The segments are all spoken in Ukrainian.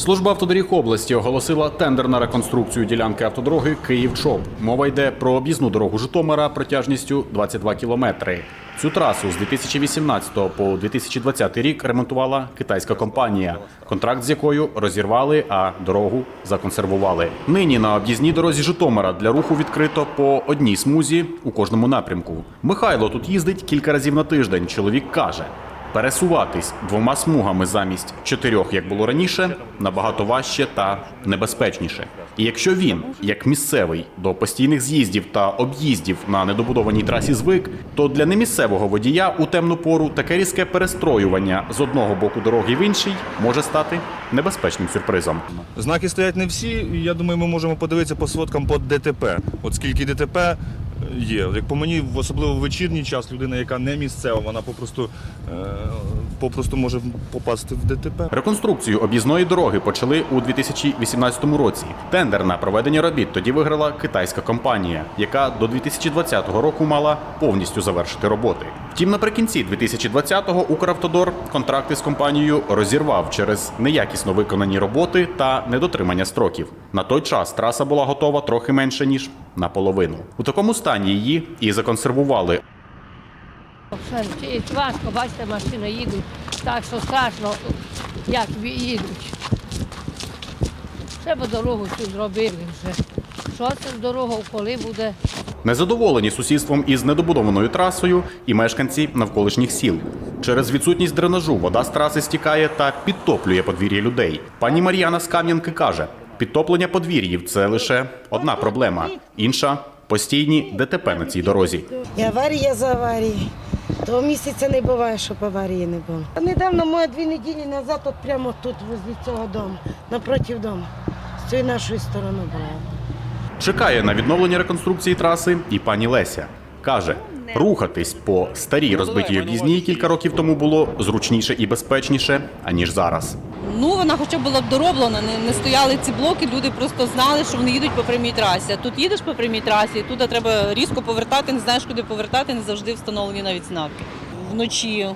Служба автодоріг області оголосила тендер на реконструкцію ділянки автодороги Київ-Чоп. Мова йде про об'їзну дорогу Житомира протяжністю 22 кілометри. Цю трасу з 2018 по 2020 рік ремонтувала китайська компанія, контракт з якою розірвали, а дорогу законсервували. Нині на об'їзній дорозі Житомира для руху відкрито по одній смузі у кожному напрямку. Михайло тут їздить кілька разів на тиждень. Чоловік каже. Пересуватись двома смугами замість чотирьох, як було раніше, набагато важче та небезпечніше. І якщо він, як місцевий, до постійних з'їздів та об'їздів на недобудованій трасі звик, то для немісцевого водія у темну пору таке різке перестроювання з одного боку дороги в інший може стати небезпечним сюрпризом. Знаки стоять не всі. Я думаю, ми можемо подивитися по сводкам по ДТП. От скільки ДТП є. Як по мені, особливо в вечірній час, людина, яка не місцева, вона попросту, е, попросту може попасти в ДТП. Реконструкцію об'їзної дороги почали у 2018 році. Тендер на проведення робіт тоді виграла китайська компанія, яка до 2020 року мала повністю завершити роботи. Втім, наприкінці 2020-го Укравтодор контракти з компанією розірвав через неякісно виконані роботи та недотримання строків. На той час траса була готова трохи менше ніж наполовину. У такому стані її і законсервували важко, бачите, машини їдуть, так що страшно, як їдуть. Треба дорогу цю зробили вже. Що це з дорогою, коли буде? Незадоволені сусідством із недобудованою трасою і мешканці навколишніх сіл. Через відсутність дренажу вода з траси стікає та підтоплює подвір'я людей. Пані Мар'яна з Кам'янки каже: підтоплення подвір'їв це лише одна проблема. Інша постійні ДТП на цій дорозі. І аварія за аварією. Того місяця не буває, щоб аварії не було. Недавно, моє дві неділі назад, от прямо тут, возле цього дому, напроти дому, з цієї нашої сторони була. Чекає на відновлення реконструкції траси і пані Леся. Каже, рухатись по старій розбитій об'їзній кілька років тому було зручніше і безпечніше, аніж зараз. Ну, вона хоча б була б дороблена, не, не стояли ці блоки, люди просто знали, що вони їдуть по прямій трасі. А тут їдеш по прямій трасі, і туди треба різко повертати, не знаєш, куди повертати, не завжди встановлені навіть знаки. Вночі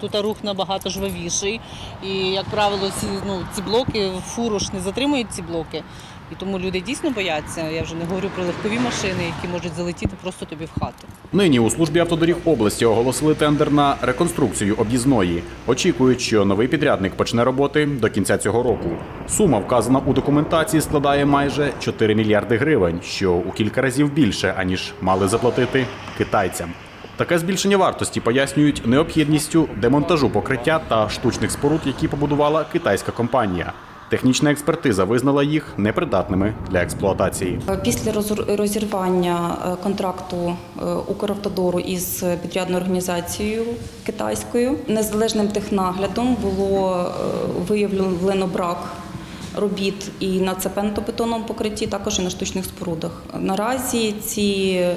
тут рух набагато жвавіший. І, як правило, ці, ну, ці блоки, фуру ж не затримують ці блоки. І тому люди дійсно бояться. Я вже не говорю про легкові машини, які можуть залетіти просто тобі в хату. Нині у службі автодоріг області оголосили тендер на реконструкцію об'їзної. Очікують, що новий підрядник почне роботи до кінця цього року. Сума, вказана у документації, складає майже 4 мільярди гривень, що у кілька разів більше аніж мали заплатити китайцям. Таке збільшення вартості пояснюють необхідністю демонтажу покриття та штучних споруд, які побудувала китайська компанія. Технічна експертиза визнала їх непридатними для експлуатації. Після розірвання е, контракту е, Укравтодору із підрядною організацією китайською незалежним технаглядом було е, виявлено брак робіт і на цементно-бетонному покритті, також і на штучних спорудах. Наразі ці е,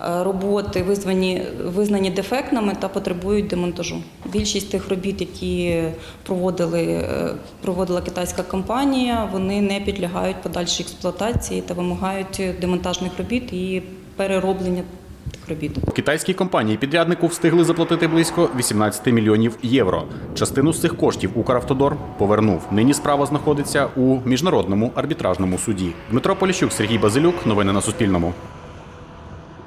роботи визвані, визнані дефектними та потребують демонтажу. Більшість тих робіт, які проводили, е, проводила китайська компанія, вони не підлягають подальшій експлуатації та вимагають демонтажних робіт і перероблення тих робіт. Китайській компанії підряднику встигли заплатити близько 18 мільйонів євро. Частину з цих коштів Укравтодор повернув. Нині справа знаходиться у міжнародному арбітражному суді. Дмитро Поліщук, Сергій Базилюк. Новини на Суспільному.